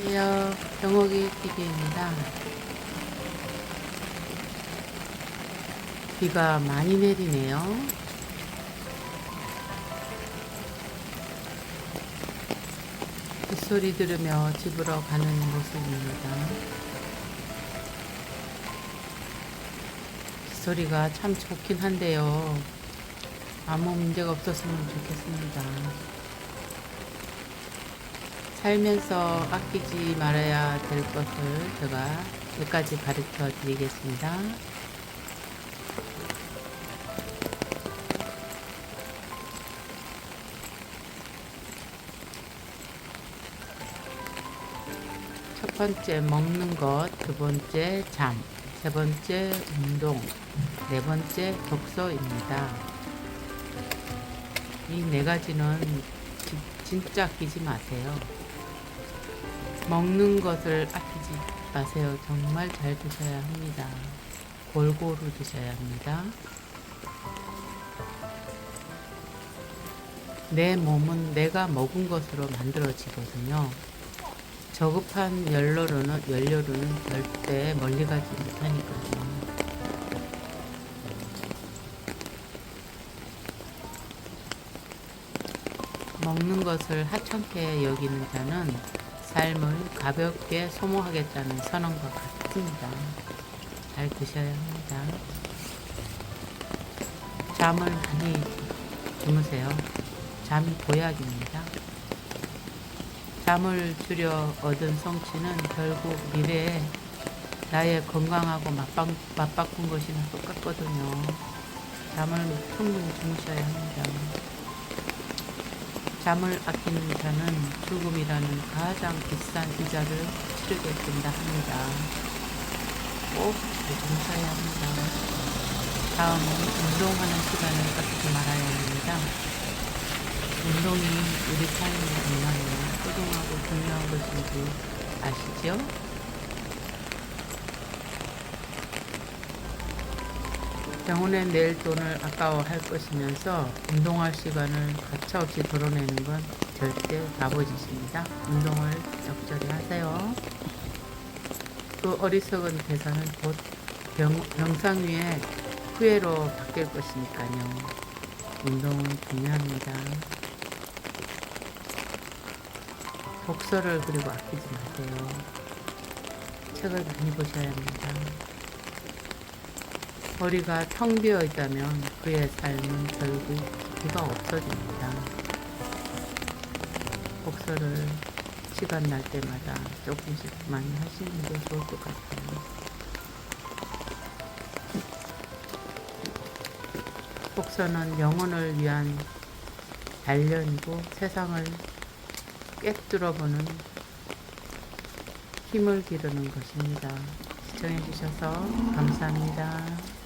안녕하세요. 병옥이 TV입니다. 비가 많이 내리네요. 빗소리 들으며 집으로 가는 모습입니다. 빗소리가 참 좋긴 한데요. 아무 문제가 없었으면 좋겠습니다. 살면서 아끼지 말아야 될 것을 제가 몇 가지 가르쳐 드리겠습니다. 첫 번째 먹는 것, 두 번째 잠, 세 번째 운동, 네 번째 독서입니다. 이 네 가지는 지- 진짜 끼지 마세요. 먹는 것을 아끼지 마세요. 정말 잘 드셔야 합니다. 골고루 드셔야 합니다. 내 몸은 내가 먹은 것으로 만들어지거든요. 저급한 연료로는, 연료로는 절대 멀리 가지 못하니까요. 먹는 것을 하찮게 여기는 자는 삶을 가볍게 소모하겠다는 선언과 같습니다. 잘 드셔야 합니다. 잠을 많이 주무세요. 잠이 보약입니다. 잠을 줄여 얻은 성취는 결국 미래에 나의 건강하고 맞바, 맞바꾼 것이나 똑같거든요. 잠을 충분히 주무셔야 합니다. 잠을 아끼는 자는 죽음이라는 가장 비싼 이자를 치르게 된다 합니다. 꼭 주무셔야 합니다. 다음은 운동하는 시간을 아끼지 말아야 합니다. 운동이 우리 삶에 얼마나 소중하고 중요한 것인지 아시죠? 병원에 낼 돈을 아까워할 것이면서 운동할 시간을 가차없이 덜어내는 건 절대 바보짓입니다. 운동을 적절히 하세요. 그 어리석은 계산은 곧 병, 병상 위에 후회로 바뀔 것이니까요. 운동은 중요합니다. 독서를 그리고 아끼지 마세요. 책을 많이 보셔야 합니다. 머리가 텅 비어 있다면 그의 삶은 결국 깊이가 없어집니다. 독서를 시간 날 때마다 조금씩 많이 하시는 게 좋을 것 같아요. 독서는 영혼을 위한 단련이고 세상을 꿰뚫어보는 힘을 기르는 것입니다. 시청해주셔서 감사합니다.